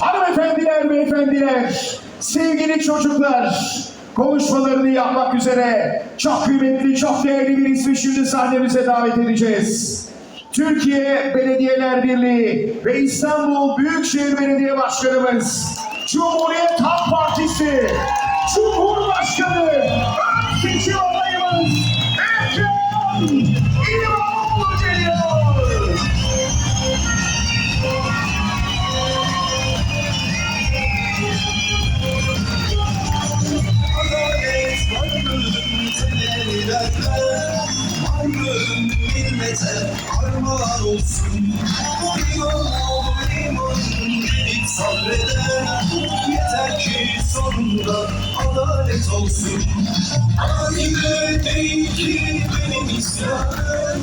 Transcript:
Hanımefendiler, beyefendiler, sevgili çocuklar, konuşmalarını yapmak üzere çok kıymetli, çok değerli bir ismi şimdi sahnemize davet edeceğiz. Türkiye Belediyeler Birliği ve İstanbul Büyükşehir Belediye Başkanımız, Cumhuriyet Halk Partisi, Cumhurbaşkanı, dertler Varlığın millete armağan olsun İmamoğlu imanın gelip sabreder Yeter ki sonunda adalet olsun. Anide değil ki benim isyanım